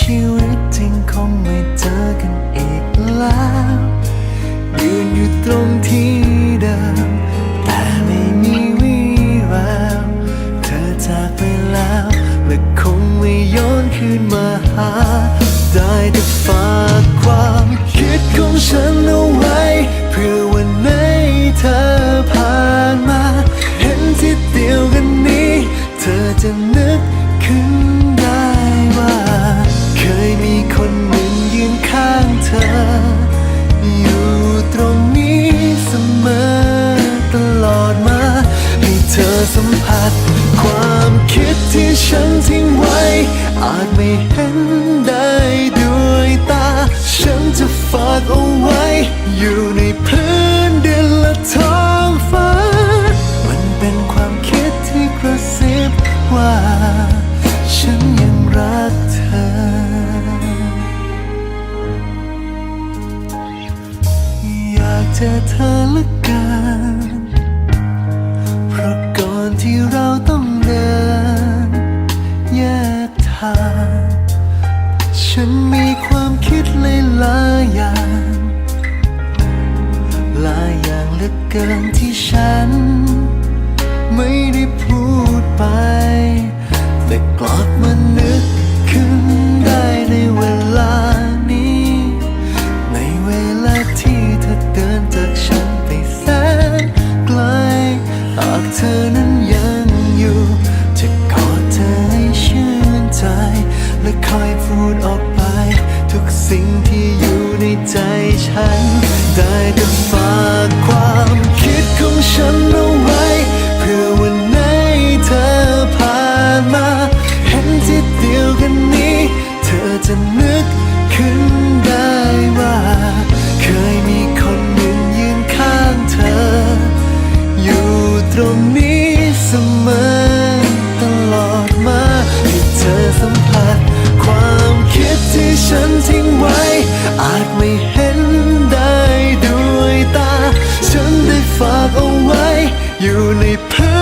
ชีวิตจริงคงไม่เจอกันอีกแล้ว ยืนอยู่ตรงที่เดิมแต่ อาจไม่เห็นได้ด้วยตา ฉันจะฝากเอาไว้ อยู่ในพื้นดินและท้องฟ้า มันเป็นความคิดที่กระซิบว่า ฉันยังรักเธอ อยากเจอเธอละกันเพราะก่อนที่เรา ฉันมีความคิดหลายๆอย่างหลายอย่างเหลือเกินที่ฉัน ไม่ได้พูดไป แต่กลับมานึกขึ้นได้ในเวลานี้ ในเวลาที่เธอเดินจากฉันไปแสนไกลหากเธอนั้นยังอยู่ และคอยพูดออกไป ทุกสิ่งที่อยู่ในใจฉัน ได้แต่ฝากความคิดของฉันเอาไว้ เพื่อวันไหนเธอผ่านมา เห็นที่เดียวกันนี้ เธอจะนึกขึ้นได้ว่า เคยมีคนหนึ่งยืนข้างเธอ อยู่ตรงนี้เสมอ ตลอดมาให้เธอสัมผัส อยู่ในพื้น